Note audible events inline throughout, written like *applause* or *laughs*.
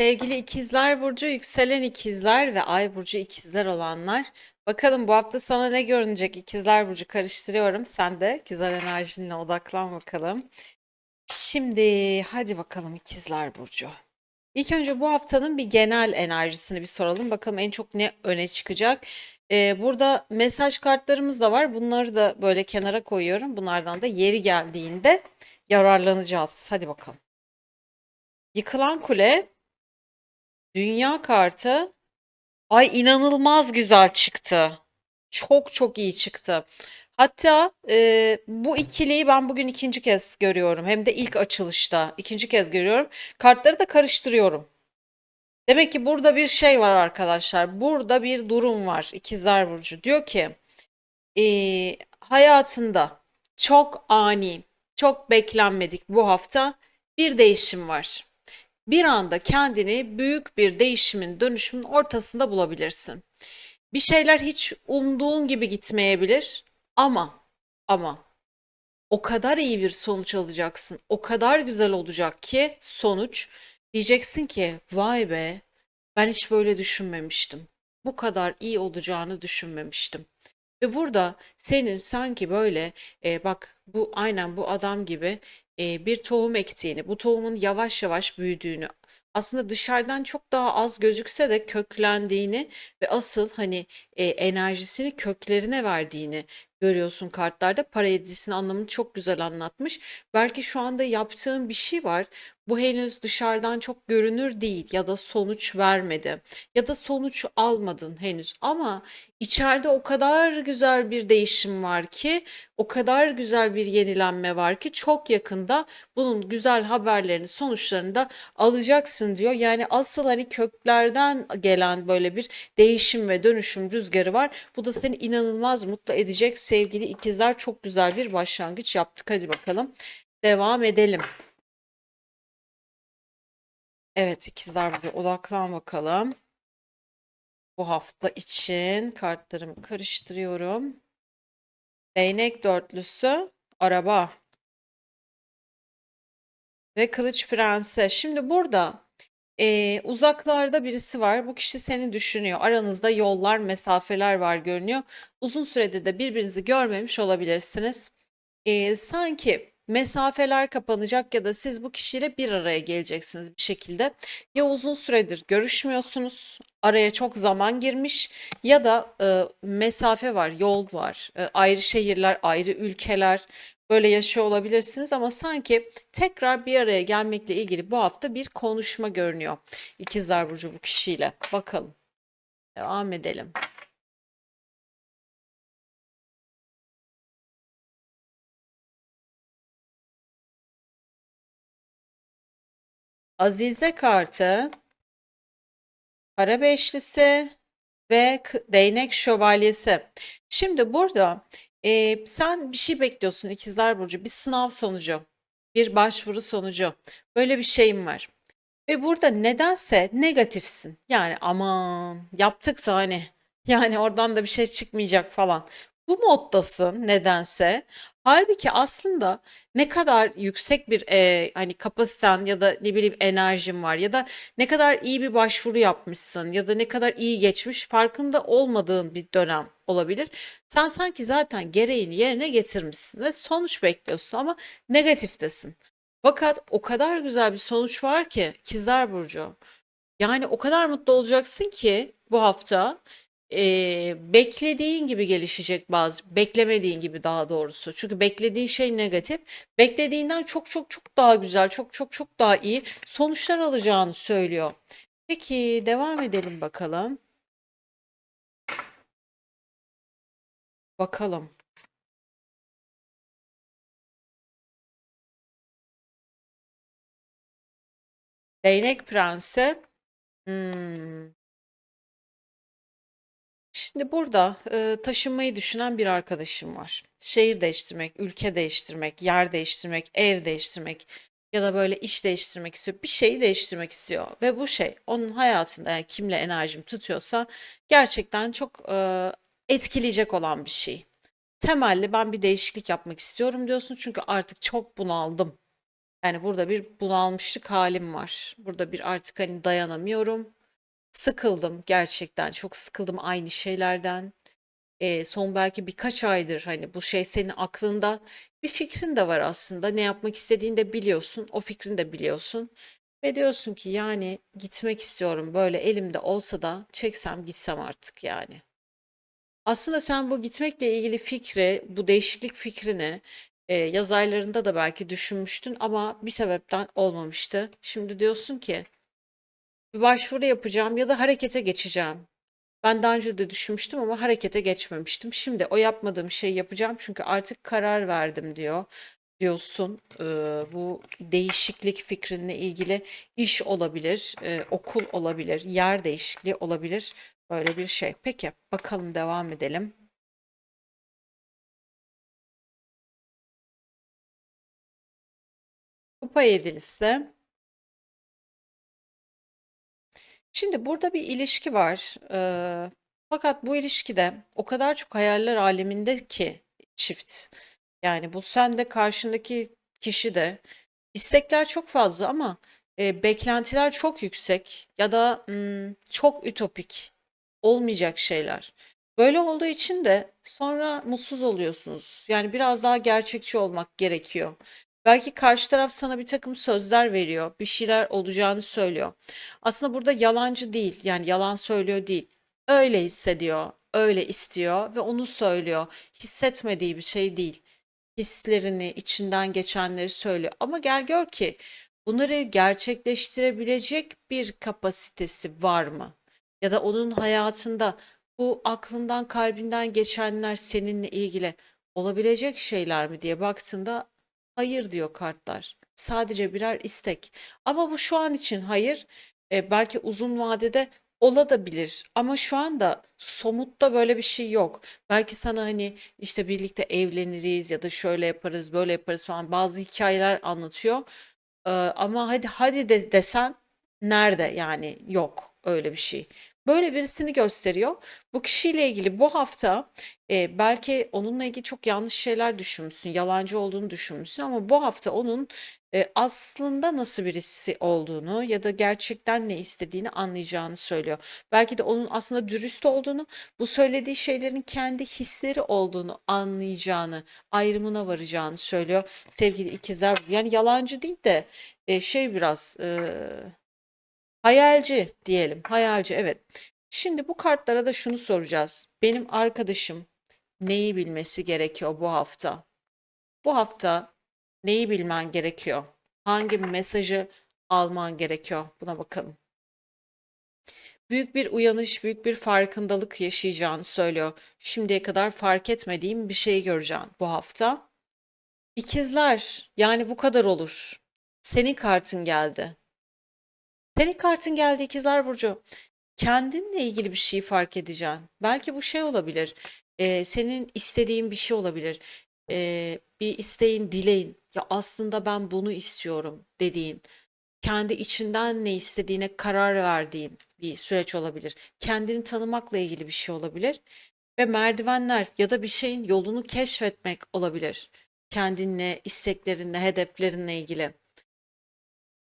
Sevgili ikizler burcu, yükselen ikizler ve ay burcu ikizler olanlar. Bakalım bu hafta sana ne görünecek ikizler burcu karıştırıyorum. Sen de ikizler enerjinle odaklan bakalım. Şimdi hadi bakalım ikizler burcu. İlk önce bu haftanın bir genel enerjisini bir soralım. Bakalım en çok ne öne çıkacak. Ee, burada mesaj kartlarımız da var. Bunları da böyle kenara koyuyorum. Bunlardan da yeri geldiğinde yararlanacağız. Hadi bakalım. Yıkılan kule. Dünya kartı. Ay inanılmaz güzel çıktı. Çok çok iyi çıktı. Hatta e, bu ikiliyi ben bugün ikinci kez görüyorum. Hem de ilk açılışta ikinci kez görüyorum. Kartları da karıştırıyorum. Demek ki burada bir şey var arkadaşlar. Burada bir durum var. İkizler Burcu diyor ki e, hayatında çok ani, çok beklenmedik bu hafta bir değişim var bir anda kendini büyük bir değişimin, dönüşümün ortasında bulabilirsin. Bir şeyler hiç umduğun gibi gitmeyebilir ama ama o kadar iyi bir sonuç alacaksın. O kadar güzel olacak ki sonuç diyeceksin ki vay be ben hiç böyle düşünmemiştim. Bu kadar iyi olacağını düşünmemiştim. Ve burada senin sanki böyle e, bak bu aynen bu adam gibi e, bir tohum ektiğini, bu tohumun yavaş yavaş büyüdüğünü, aslında dışarıdan çok daha az gözükse de köklendiğini ve asıl hani e, enerjisini köklerine verdiğini görüyorsun kartlarda. Para yedisinin anlamını çok güzel anlatmış. Belki şu anda yaptığın bir şey var. Bu henüz dışarıdan çok görünür değil ya da sonuç vermedi ya da sonuç almadın henüz ama içeride o kadar güzel bir değişim var ki, o kadar güzel bir yenilenme var ki çok yakında bunun güzel haberlerini, sonuçlarını da alacaksın diyor. Yani asıl hani köklerden gelen böyle bir değişim ve dönüşüm rüzgarı var. Bu da seni inanılmaz mutlu edecek sevgili ikizler. Çok güzel bir başlangıç yaptık. Hadi bakalım devam edelim. Evet ikizler burcu odaklan bakalım. Bu hafta için kartlarımı karıştırıyorum. Değnek dörtlüsü, araba ve kılıç prensi. Şimdi burada e, uzaklarda birisi var. Bu kişi seni düşünüyor. Aranızda yollar, mesafeler var görünüyor. Uzun süredir de birbirinizi görmemiş olabilirsiniz. E, sanki mesafeler kapanacak ya da siz bu kişiyle bir araya geleceksiniz bir şekilde. Ya uzun süredir görüşmüyorsunuz, araya çok zaman girmiş ya da e, mesafe var, yol var, e, ayrı şehirler, ayrı ülkeler böyle yaşıyor olabilirsiniz ama sanki tekrar bir araya gelmekle ilgili bu hafta bir konuşma görünüyor. İkizler Burcu bu kişiyle. Bakalım. Devam edelim. Azize kartı, para beşlisi ve değnek şövalyesi. Şimdi burada e, sen bir şey bekliyorsun İkizler Burcu, bir sınav sonucu, bir başvuru sonucu. Böyle bir şeyim var. Ve burada nedense negatifsin. Yani aman yaptıksa hani yani oradan da bir şey çıkmayacak falan. Bu moddasın nedense. Halbuki aslında ne kadar yüksek bir e, hani kapasiten ya da ne bileyim enerjin var ya da ne kadar iyi bir başvuru yapmışsın ya da ne kadar iyi geçmiş farkında olmadığın bir dönem olabilir. Sen sanki zaten gereğini yerine getirmişsin ve sonuç bekliyorsun ama negatiftesin. Fakat o kadar güzel bir sonuç var ki İkizler Burcu. Yani o kadar mutlu olacaksın ki bu hafta eee, beklediğin gibi gelişecek bazı, beklemediğin gibi daha doğrusu. Çünkü beklediğin şey negatif. Beklediğinden çok çok çok daha güzel, çok çok çok daha iyi sonuçlar alacağını söylüyor. Peki devam edelim bakalım. Bakalım. Değnek Prensi. Hmm. Şimdi burada e, taşınmayı düşünen bir arkadaşım var. Şehir değiştirmek, ülke değiştirmek, yer değiştirmek, ev değiştirmek ya da böyle iş değiştirmek istiyor. Bir şeyi değiştirmek istiyor ve bu şey onun hayatında yani kimle enerjim tutuyorsa gerçekten çok e, etkileyecek olan bir şey. Temelli ben bir değişiklik yapmak istiyorum diyorsun çünkü artık çok bunaldım. Yani burada bir bunalmışlık halim var. Burada bir artık hani dayanamıyorum. Sıkıldım gerçekten. Çok sıkıldım aynı şeylerden. Ee, son belki birkaç aydır hani bu şey senin aklında bir fikrin de var aslında. Ne yapmak istediğini de biliyorsun. O fikrini de biliyorsun. Ve diyorsun ki yani gitmek istiyorum. Böyle elimde olsa da çeksem gitsem artık yani. Aslında sen bu gitmekle ilgili fikri, bu değişiklik fikrini e, yaz aylarında da belki düşünmüştün ama bir sebepten olmamıştı. Şimdi diyorsun ki bir başvuru yapacağım ya da harekete geçeceğim. Ben daha önce de düşünmüştüm ama harekete geçmemiştim. Şimdi o yapmadığım şeyi yapacağım çünkü artık karar verdim diyor diyorsun. Ee, bu değişiklik fikrinle ilgili iş olabilir, e, okul olabilir, yer değişikliği olabilir. Böyle bir şey. Peki, bakalım devam edelim. Kupa yedilisi. Şimdi burada bir ilişki var. Ee, fakat bu ilişkide o kadar çok hayaller aleminde ki çift. Yani bu sen de karşındaki kişi de istekler çok fazla ama e, beklentiler çok yüksek ya da mm, çok ütopik olmayacak şeyler. Böyle olduğu için de sonra mutsuz oluyorsunuz. Yani biraz daha gerçekçi olmak gerekiyor. Belki karşı taraf sana bir takım sözler veriyor, bir şeyler olacağını söylüyor. Aslında burada yalancı değil, yani yalan söylüyor değil. Öyle hissediyor, öyle istiyor ve onu söylüyor. Hissetmediği bir şey değil. Hislerini, içinden geçenleri söylüyor. Ama gel gör ki bunları gerçekleştirebilecek bir kapasitesi var mı? Ya da onun hayatında bu aklından, kalbinden geçenler seninle ilgili olabilecek şeyler mi diye baktığında hayır diyor kartlar. Sadece birer istek. Ama bu şu an için hayır. E, belki uzun vadede olabilir. Ama şu anda somutta böyle bir şey yok. Belki sana hani işte birlikte evleniriz ya da şöyle yaparız, böyle yaparız falan bazı hikayeler anlatıyor. Ee, ama hadi hadi de, desen nerede yani yok öyle bir şey. Böyle birisini gösteriyor. Bu kişiyle ilgili bu hafta e, belki onunla ilgili çok yanlış şeyler düşünmüşsün, yalancı olduğunu düşünmüşsün ama bu hafta onun e, aslında nasıl birisi olduğunu ya da gerçekten ne istediğini anlayacağını söylüyor. Belki de onun aslında dürüst olduğunu, bu söylediği şeylerin kendi hisleri olduğunu anlayacağını, ayrımına varacağını söylüyor sevgili ikizler. Yani yalancı değil de e, şey biraz e, hayalci diyelim. Hayalci evet. Şimdi bu kartlara da şunu soracağız. Benim arkadaşım neyi bilmesi gerekiyor bu hafta? Bu hafta neyi bilmen gerekiyor? Hangi mesajı alman gerekiyor? Buna bakalım. Büyük bir uyanış, büyük bir farkındalık yaşayacağını söylüyor. Şimdiye kadar fark etmediğim bir şey göreceğim bu hafta. İkizler, yani bu kadar olur. Senin kartın geldi. Senin kartın geldi İkizler Burcu. Kendinle ilgili bir şey fark edeceksin. Belki bu şey olabilir. Ee, senin istediğin bir şey olabilir. Ee, bir isteğin, dileğin. Ya aslında ben bunu istiyorum dediğin. Kendi içinden ne istediğine karar verdiğin bir süreç olabilir. Kendini tanımakla ilgili bir şey olabilir. Ve merdivenler ya da bir şeyin yolunu keşfetmek olabilir. Kendinle, isteklerinle, hedeflerinle ilgili.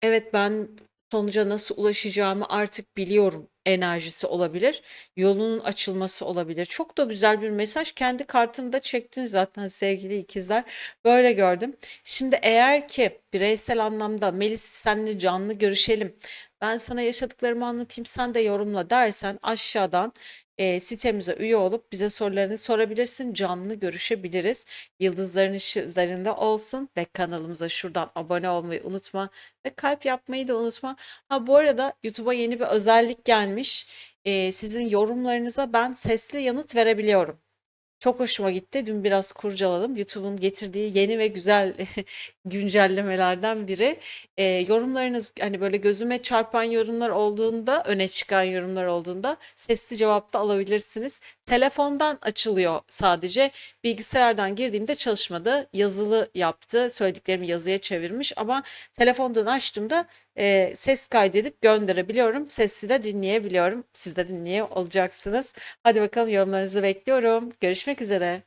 Evet ben sonuca nasıl ulaşacağımı artık biliyorum enerjisi olabilir. Yolunun açılması olabilir. Çok da güzel bir mesaj. Kendi kartını da çektin zaten sevgili ikizler. Böyle gördüm. Şimdi eğer ki bireysel anlamda Melis seninle canlı görüşelim. Ben sana yaşadıklarımı anlatayım sen de yorumla dersen aşağıdan e, sitemize üye olup bize sorularını sorabilirsin. Canlı görüşebiliriz. Yıldızların ışığı üzerinde olsun ve kanalımıza şuradan abone olmayı unutma ve kalp yapmayı da unutma. Ha bu arada YouTube'a yeni bir özellik gelmiş. E, sizin yorumlarınıza ben sesli yanıt verebiliyorum. Çok hoşuma gitti. Dün biraz kurcaladım. YouTube'un getirdiği yeni ve güzel *laughs* güncellemelerden biri. Ee, yorumlarınız hani böyle gözüme çarpan yorumlar olduğunda, öne çıkan yorumlar olduğunda sesli cevap da alabilirsiniz. Telefondan açılıyor sadece. Bilgisayardan girdiğimde çalışmadı. Yazılı yaptı. Söylediklerimi yazıya çevirmiş ama telefondan açtığımda e, ses kaydedip gönderebiliyorum. Sesli de dinleyebiliyorum. Siz de dinleye olacaksınız. Hadi bakalım yorumlarınızı bekliyorum. Görüşmek üzere.